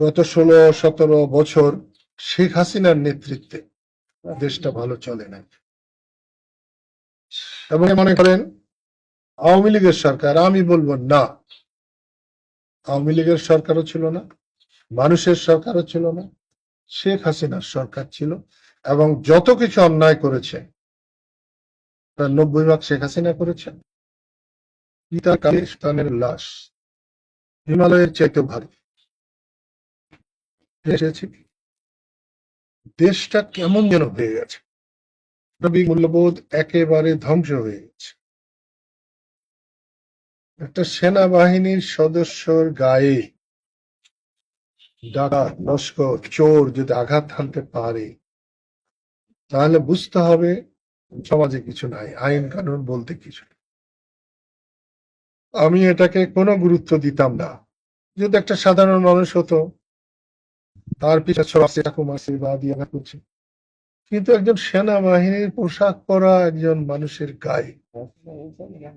গত ষোলো, সতেরো বছর শেখ হাসিনার নেতৃত্বে দেশটা ভালো চলে না এবং মনে করেন, আওয়ামী লীগের সরকার, আমি বলব না। আওয়ামী লীগের সরকারও ছিল না, মানুষের সরকারও ছিল না, শেখ হাসিনার সরকার ছিল। এবং যত কিছু অন্যায় করেছে, তার নব্বই ভাগ শেখ হাসিনা করেছেন পিতা কালিস্তানের লাশ, হিমালয়ের চাইতে ভারী। এসেছি। দেশটা কেমন যেন হয়ে গেছে। মানবিক মূল্যবোধ একেবারে ধ্বংস হয়ে গেছে। একটা সেনাবাহিনীর সদস্যর গায়ে ডাকাত লস্কর, চোর যদি আঘাত হানতে পারে, তাহলে বুঝতে হবে সমাজে কিছু নাই, আইন কানুন বলতে কিছু নেই। আমি এটাকে কোনো গুরুত্ব দিতাম না। যদি একটা সাধারণ মানুষ হতো তার পিছনে ছড়াচ্ছে এরকম আছে, বা দিয়ে আঘাত করছে কিন্তু একজন সেনাবাহিনীর পোশাক পরা একজন মানুষের গায়ে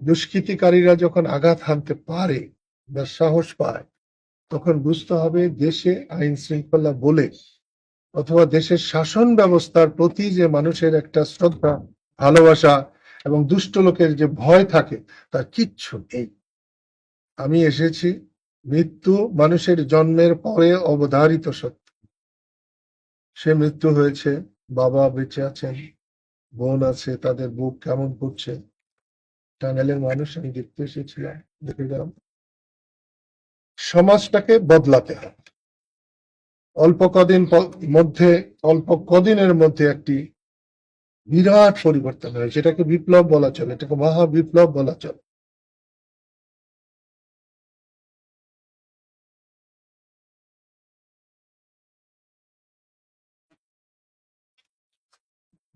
দুষ্কৃতিকারীরা যখন আঘাত হানতে পারে বা সাহস পায়, তখন বুঝতে হবে দেশে আইন শৃঙ্খলা বলে অথবা দেশের শাসন ব্যবস্থার প্রতি যে মানুষের একটা শ্রদ্ধা, ভালোবাসা এবং দুষ্ট লোকের যে ভয় থাকে তার কিচ্ছু নেই। আমি এসেছি মৃত্যু মানুষের জন্মের পরে অবধারিত সত্য। সে মৃত্যু হয়েছে, বাবা বেঁচে আছেন, বোন আছে, তাদের বুক কেমন করছে টাঙ্গাইলের মানুষ, আমি দেখতে এসেছিলাম, দেখে গেলাম। সমাজটাকে বদলাতে হবে। অল্প কদিন মধ্যে, অল্প কদিনের মধ্যে একটি বিরাট পরিবর্তন হয়। সেটাকে বিপ্লব বলা চলে, এটাকে মহা বিপ্লব বলা চলে।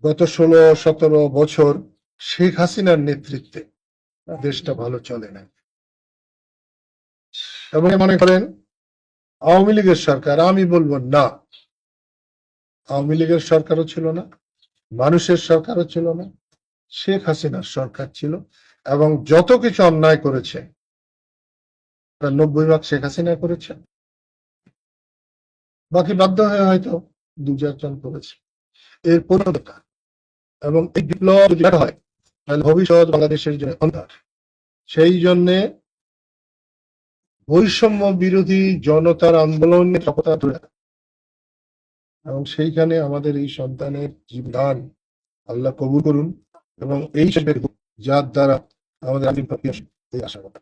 গত ষোলো, সতেরো বছর শেখ হাসিনার নেতৃত্বে দেশটা ভালো চলে না এবং মনে করেন, আওয়ামী লীগের সরকার, আমি বলব না। আওয়ামী লীগের সরকারও ছিল না, মানুষের সরকারও ছিল না, শেখ হাসিনার সরকার ছিল এবং যত কিছু অন্যায় করেছে নব্বই ভাগ শেখ হাসিনা করেছে। বাকি বাধ্য হয়ে হয়তো দু চারজন করেছে। এর পরিণততা এবং এই বিপ্লব যদি ব্যর্থ হয় তাহলে ভবিষ্যৎ বাংলাদেশের জন্য অন্ধার সেই জন্যে বৈষম্য বিরোধী জনতার আন্দোলনের সফলতা ধরে এবং সেইখানে আমাদের এই সন্তানের জীবদান আল্লাহ কবুল করুন এবং এই হিসেবে যার দ্বারা আমাদের প্রক্রিয়া এই আশা করা।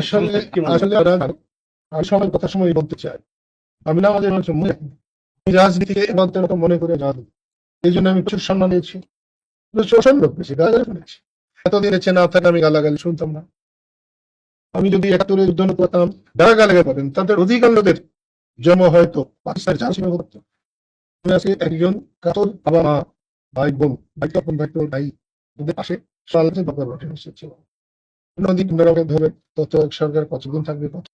আসলে আসলে আমি সময় কথা সময় বলতে চাই। আমি না আমাদের মানুষ মনে রাজনীতিকে এবারের মতো মনে করে যাওয়া এই জন্য আমি প্রচুর সম্মান দিয়েছি প্রচুর সম্মান পেয়েছি, গালাগালি শুনেছি এতদিন এসে না থাকে, আমি গালাগালি শুনতাম না। আমি যদি একাত্তরে যুদ্ধ করতাম, যারা গালাগালি পাবেন তাদের অধিকাংশদের জন্ম হয়তো পাকিস্তানের চার করতো আমি আজকে একজন কাতর বাবা মা, ভাই বোন ভাই তখন ভাই তোর ভাই, ওদের পাশে রটে এসেছিল নদী ধরে তত সরকার কতদিন থাকবে, কত